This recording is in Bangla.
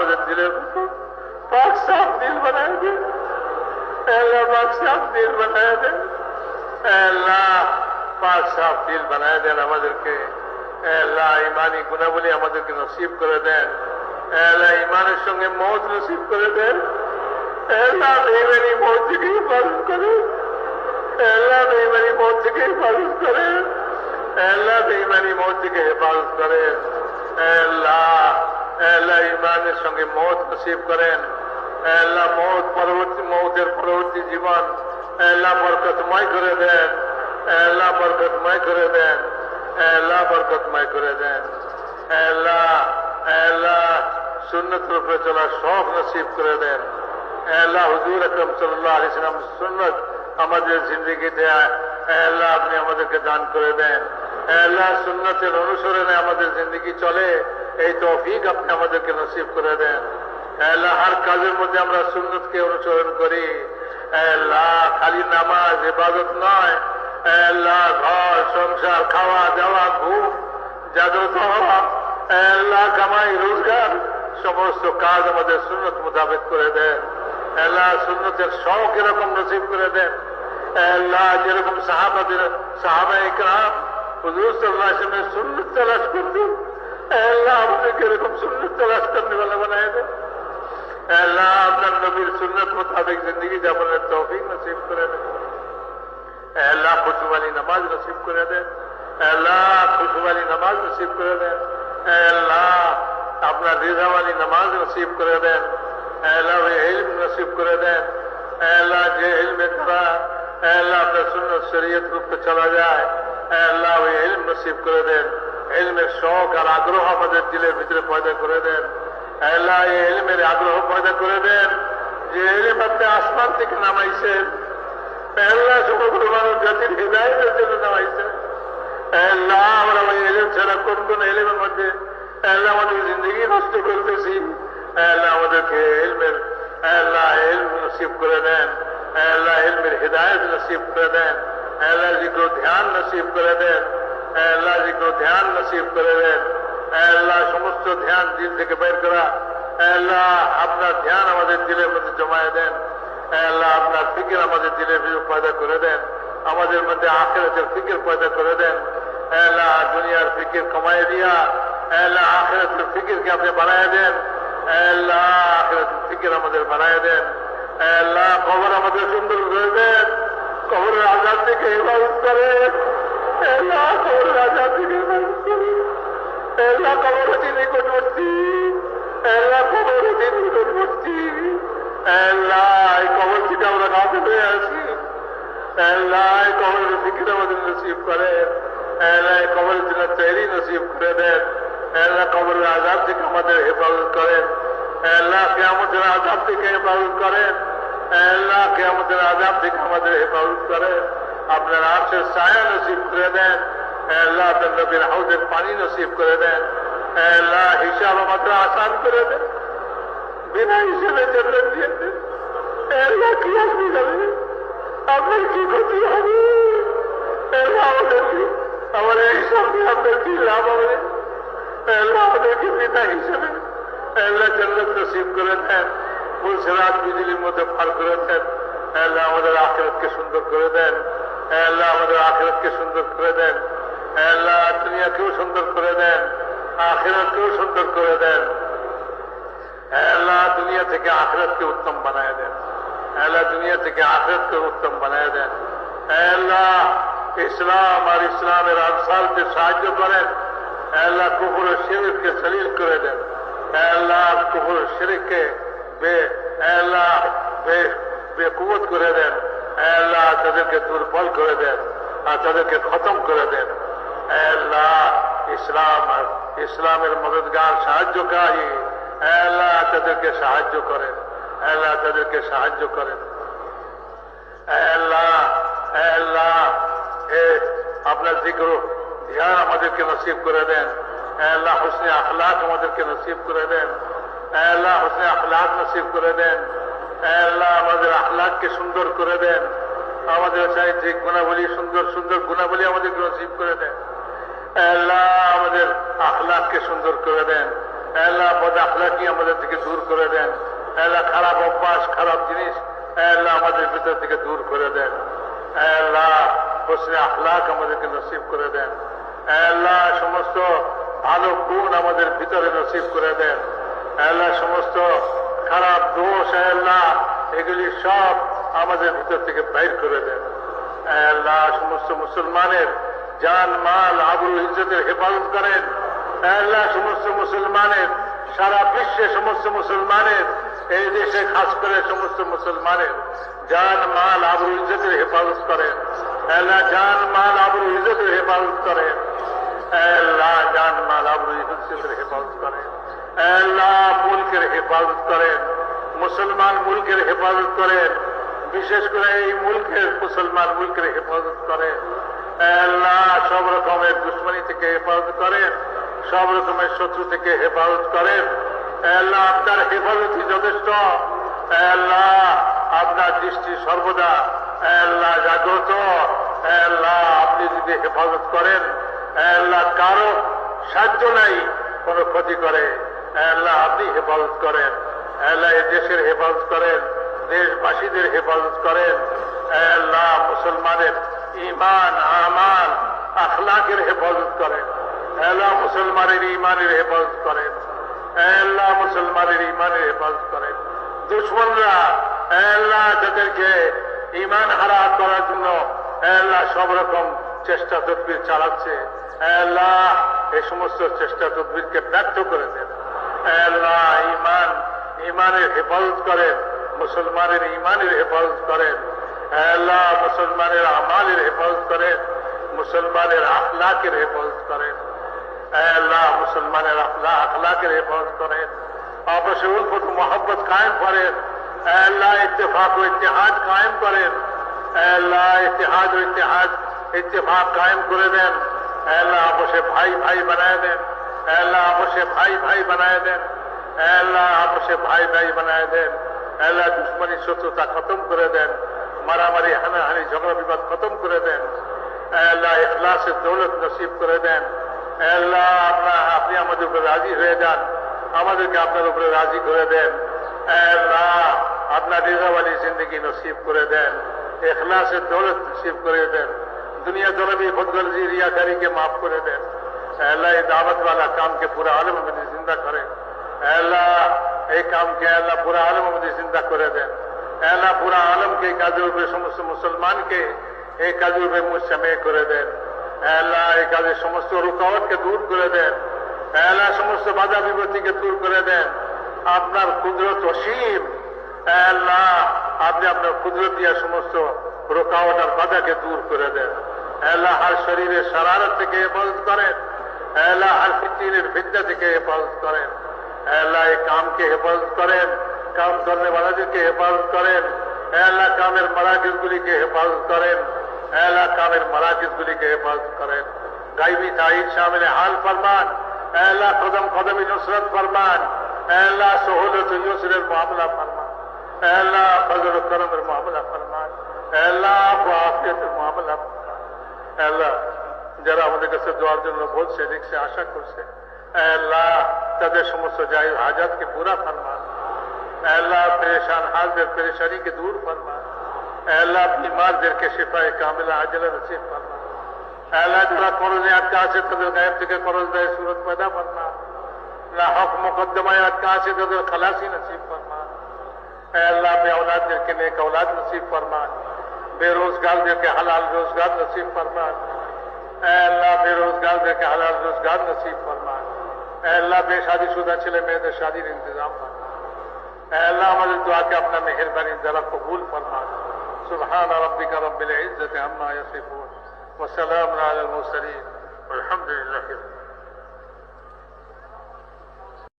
আমাদের দিলের পাক সাফ দিল বানায় দেন আল্লাহ পাক সাফ দিল বানায় দেন আল্লাহ পাক সাফ দিল বানায় দেন আমাদেরকে আল্লাহ ইমানি গুণাবলী আমাদেরকে নসিব করে দেন আল্লাহ ইমানের সঙ্গে মৌত নসিব করে দেন আল্লাহ বেমানি মৌত থেকে হিফাজত করে আল্লাহ বেমানি মৌত থেকে হিফাজত করে আল্লাহ বেমানি মৌত থেকে হেফাজত করেন আল্লাহ আল্লাহ ইমানের সঙ্গে মৌত নসিব করেন। আল্লাহ মৌত পরবর্তী মৌতের পরবর্তী জীবন আল্লাহ বরকতময় করে দেন। আল্লাহ বরকতময় করে দেন। আল্লাহ বরকতময় করে দেন। আল্লাহ আল্লাহ সুন্নত রূপে চলার শখ নসিব করে দেন। আল্লাহ হুজুর আকরম সাল্লাহ আলিয়াম সুন্নত আমাদের জিন্দগিতে আল্লাহ আপনি আমাদেরকে দান করে দেন। আল্লাহ সুন্নতের অনুসরণে আমাদের জিন্দগি চলে। এই তৌফিক আপনি আমাদেরকে নসিব করে দেন। হার কাজের মধ্যে আমরা সুন্নতকে অনুসরণ করি। খালি নামাজ ইবাদত নয়। ঘর, সংসার, খাওয়া দাওয়া, ঘুম, জাগ্রত হওয়া আল্লাহ, কামাই, রোজগার, সমস্ত কাজ আমাদের সুন্নত মোতাবেক করে দেন। আল্লাহ, সুন্নতের শখ এরকম নসিব করে দেন। আল্লাহ, যেরকম সাহাবাদের সাহাবা ইকরাম হুজুর সাল্লাহ সুন্নত তালাশ করতেন। আল্লাহ আমাদেরকে এরকম সুন্নত তালাশ করতে বলে বানায় দেন আল্লাহ আপনার নবীর সুন্নত মোতাবেক জিন্দগি যাপনের তৌফিক নসিব করে দেন আল্লাহ খুশবালি নামাজ নসিব করে দেন আল্লাহ খুশবালি নামাজ নসিব করে দেন আল্লাহ আপনার রিজাওয়ালি নামাজ নসিব করে দেন আল্লাহ ইলম নসিব করে দেন আল্লাহ যে ইলমে তারা আল্লাহ আপনার শূন্য শরীয়ত রূপে চলা যায় আল্লাহ ওই ইলম নসিব করে দেন ইলমের শখ আর আগ্রহ আমাদের দিলের ভিতরে পয়দা করে দেন। আল্লাহ এই ইলমের আগ্রহ পয়দা করে দেন যে ইলম আপনি আসমান থেকে নামাইছেন। আল্লাহ সমগ্র মানব জাতির হৃদায়তের জন্য নামাইছেন। আল্লাহ, আমরা ওই এলেম ছাড়া কোন কোন এলেমের মধ্যে আল্লাহ আমাদের জিন্দগি নষ্ট করতেছি। আল্লাহ আমাদেরকে এলমের, আল্লাহ এলম নসিব করে দেন। আল্লাহ এলমের হৃদায়ত নসিব করে দেন। আল্লাহ জিক্র ধ্যান নসিব করে দেন। আল্লাহ জিক্র ধ্যান নসিব করে দেন আল্লাহ সমস্ত ধ্যান দিল থেকে বের করা। আল্লাহ আপনার ধ্যান আমাদের দিলের মধ্যে জমায়ে দেন। আল্লাহ আপনার ফিকির আমাদের ভিতরে পয়দা করে দেন। আমাদের মধ্যে আখেরাতের ফিকির পয়দা করে দেন। আল্লাহ দুনিয়ার ফিকির কমাই দিয়া আল্লাহ আখেরাতের ফিকিরকে আপনি বানায় দেন। আল্লাহ আখেরাতের ফিকির আমাদের বানায় দেন। আল্লাহ কবর আমাদের সুন্দর করে দেন। কবরের আজাদ থেকে হেফাজত করেন আল্লাহ কবরের আজাদ থেকে হেফাজত করেন আল্লাহ কবর হচ্ছে নিকটবর্তী আল্লাহ কবর হচ্ছে নিকটবর্তী আল্লাহ এই কবর থেকে আমরা কাছে হয়ে আসি আল্লাহ এই কবরের ফিকির আমাদের নসিব করেন। আল্লাহ এই কবরের জন্য তৈরি নসিব করে দেন আল্লাহ কবরের আজাদ থেকে আমাদের হেফাজত করেন। আল্লাহ কেয়ামতের আজাদ থেকে হেফাজত করেন আজাদ থেকে আমাদের হেফাজত করেন। আপনার আর্শের ছায়া নসিব করে দেন। আল্লাহ আপনার নবীর হাউসের পানি নসিব করে দেন। আল্লাহ হিসাব আমাদের আসান করে দেন। বিনা হিসেবে জন্য দিয়ে দেন। আল্লাহ কি আসবে যাবে আপনার কি ক্ষতি হবে? আল্লাহ আমাদের কি আমাদের হিসাব দিয়ে আপনার কি লাভ হবে? আল্লাহ আমাদেরকে পিতা হিসেবে আল্লাহ জন্নত নসিব করে দেন। ফুলসেরাত বিজলির মধ্যে পার করে দেন। আল্লাহ আমাদের আখেরতকে সুন্দর করে দেন আল্লাহ আমাদের আখেরতকে সুন্দর করে দেন আল্লাহ দুনিয়াকেও সুন্দর করে দেন আখেরাতকেও সুন্দর করে দেন আল্লাহ দুনিয়া থেকে আখেরাতকে উত্তম বানায় দেন আল্লাহ দুনিয়া থেকে আখেরাতকে উত্তম বানায় দেন আল্লাহ ইসলাম আর ইসলামের আনসারকে সাহায্য করেন আল্লাহ কুকুর শিরিককে সলিল করে দেন আল্লাহ কুকুর শিরিককে বে আল্লাহ বে বেকুবত করে দেন, আল্লাহ তাদেরকে দুর্বল করে দেন আর তাদেরকে খতম করে দেন। আল্লাহ, ইসলাম, ইসলামের মদতগার সাহায্যকারী। আল্লাহ তাদেরকে সাহায্য করেন। আল্লাহ তাদেরকে সাহায্য করেন। আল্লাহ আল্লাহ আপনার জিক্র ধ্যান আমাদেরকে নসিব করে দেন। আল্লাহ, হোসনে আখলাক আমাদেরকে নসিব করে দেন। আল্লাহ, হোসনে আখলাক নসিব করে দেন। আল্লাহ আমাদের আখলাককে সুন্দর করে দেন। আমাদের চারিত্রিক গুণাবলী, সুন্দর সুন্দর গুণাবলী আমাদেরকে নসিব করে দেন। আল্লাহ আমাদের আখলাককে সুন্দর করে দেন। আল্লাহ বদ আখলাকি আমাদের থেকে দূর করে দেন। আল্লাহ খারাপ অভ্যাস, খারাপ জিনিস আল্লাহ আমাদের ভিতর থেকে দূর করে দেন। আল্লাহ হোসনে আখলাক আমাদেরকে নসিব করে দেন। আল্লাহ সমস্ত ভালো গুণ আমাদের ভিতরে নসিব করে দেন। আল্লাহ সমস্ত খারাপ দোষ আল্লাহ, এগুলি সব আমাদের ভিতর থেকে বাইর করে দেন আল্লাহ, সমস্ত মুসলমানের জান, মাল আবরু ইজ্জতের হেফাজত করেন। আল্লাহ, সমস্ত মুসলমানের, সারা বিশ্বে সমস্ত মুসলমানের, এই দেশে খাস করে সমস্ত মুসলমানের জান, মাল আবরু ইজ্জতের হেফাজত করেন। আল্লাহ, জান, মাল আবরু ইজ্জতের হেফাজত করেন। আল্লাহ, জান, মাল আবরু ইজ্জতের হেফাজত করেন। আল্লাহ মুলকের হেফাজত করেন, মুসলমান মুলকের হেফাজত করেন, বিশেষ করে এই মুলকের মুসলমান মুলকের হেফাজত করেন। আল্লাহ সব রকমের দুশ্মনী থেকে হেফাজত করেন, সব রকমের শত্রু থেকে হেফাজত করেন। আল্লাহ আপনার হেফাজতই যথেষ্ট। আল্লাহ আপনার দৃষ্টি সর্বদা। আল্লাহ জাগ্রত। আল্লাহ আপনি যদি হেফাজত করেন, আল্লাহ কারও সাহায্য নাই, কোনো ক্ষতি করে। আপনি হেফাজত করেন। আল্লাহ দেশের হেফাজত করেন, দেশবাসীদের হেফাজত করেন। আল্লাহ মুসলমানের ইমান আমান আখলাকের হেফাজত করেন। আল্লাহ মুসলমানের ইমানের হেফাজত করেন। আল্লাহ মুসলমানের ইমানের হেফাজত করেন। দুশ্মনরা, আল্লাহ যাদেরকে ইমান হারা করার জন্য আল্লাহ সব রকম চেষ্টা তদবির চালাচ্ছে। আল্লাহ এই সমস্ত চেষ্টা তদবিরকে ব্যর্থ করে দেন। ইমান ইমানের হেফাজত করেন, মুসলমানের ইমানের হেফাজত করেন। আল্লাহ মুসলমানের আমালের হেফাজত করেন, মুসলমানের আখলাকের হেফাজত করেন। আল্লাহ মুসলমানের আখলা আখলাকের হেফাজত করেন। আপসে উলফত মোহাম্মত কায়েম করেন। আল্লাহ ইত্তেফাক ও ইতিহাদ কায়েম করেন। আল্লাহ ইতিহাদ ও ইতিহাদ ইত্তেফাক কায়েম করে দেন। আল্লাহ আপসে ভাই ভাই বানায় দেন। আল্লাহ আপসে ভাই ভাই বানায় দেন। আল্লাহ আপসে ভাই ভাই বানায় দেন। আল্লাহ দুশ্মনী শত্রুতা খতম করে দেন। মারামারি, হানাহানি, ঝগড়া বিবাদ খতম করে দেন। আল্লাহ এখলাসের দৌলত নসিব করে দেন। আল্লাহ আপনার, আপনি আমাদের উপরে রাজি হয়ে যান। আমাদেরকে আপনার উপরে রাজি করে দেন। আল্লাহ আপনার রেজাওয়ালি জিন্দগি নসিব করে দেন। এখলাসের দৌলত নসিব করে দেন। দুনিয়া জলবি ভদ্রজি রিয়াকারীকে মাফ করে দেন। अल्लाह ये दावत वाला काम के पूरा आलम में जिंदा करे अल्लाह এই কামকে আল্লাহ পুরা আলম আমাদের চিন্তা করে দেন আল্লাহ পুরা আলমকে এই কাজের উপরে সমস্ত মুসলমানকে এই কাজের উপরে মুসামে করে দেন আল্লাহ এই কাজের সমস্ত রুকাওয়াতকে দূর করে দেন আল্লাহ সমস্ত বাধা বিপত্তিকে দূর করে দেন আপনার কুদরত অসীম আল্লাহ আপনি আপনার কুদরত দিয়া সমস্ত রোকাওয়াট আর বাধাকে দূর করে দেন আল্লাহ হার শরীরের সারারত থেকে হেফাজত করেন আল্লাহ হার ফিতিনের ফিদ্যা থেকে হেফাজত করেন। আল্লাহ এই কামকে হেফাজত করেন, কাম করনে वालाদেরকে হেফাজত করেন, আল্লাহ কামের মারাকিজগুলিকে হেফাজত করেন, আল্লাহ কামের মারাকিজগুলিকে হেফাজত করেন। গাইবি তাইদ শামিল হাল ফরমান, আল্লাহ কদম কদমি নুসরত ফরমান, আল্লাহ সহলত ইউসরের মামলা ফরমান, আল্লাহ ফজল করমের মামলা ফরমান, আল্লাহ আফিয়তের মামলা ফরমান, আল্লাহ যারা আমাদের কাছে দেওয়ার জন্য বলছে، দেখছে، আশা করছে، আল্লাহ তাদের সমস্ত যাই হাজাত کے پورا فرما اے اللہ پریشان حاضر پریشانی کے دور فرما اے اللہ بیمار دیر کے شفا کاملہ عاجلہ نصیب فرما اے اللہ جڑا قرض আটকা আছে، তাদের গায়েব থেকে قرض দেয় صورت پیدا فرما لا حق مقدمہ আটকা আছে، তাদের خلاصی نصیب فرما اے اللہ بے اولاد دیر کے نیک اولاد نصیب فرما بے روزگار دیر کے حلال روزگار نصیب فرما اے اللہ بے روزگار دے حلال روزگار نصیب فرما۔ اے اللہ بے شادی شدہ چلے میرے شادی انتظام فرما۔ اے اللہ ہماری دعا کے اپنا مہربانی ذرا قبول فرما۔ سبحان ربک رب العزت عما وسلام علی المرسلین۔ والحمد لله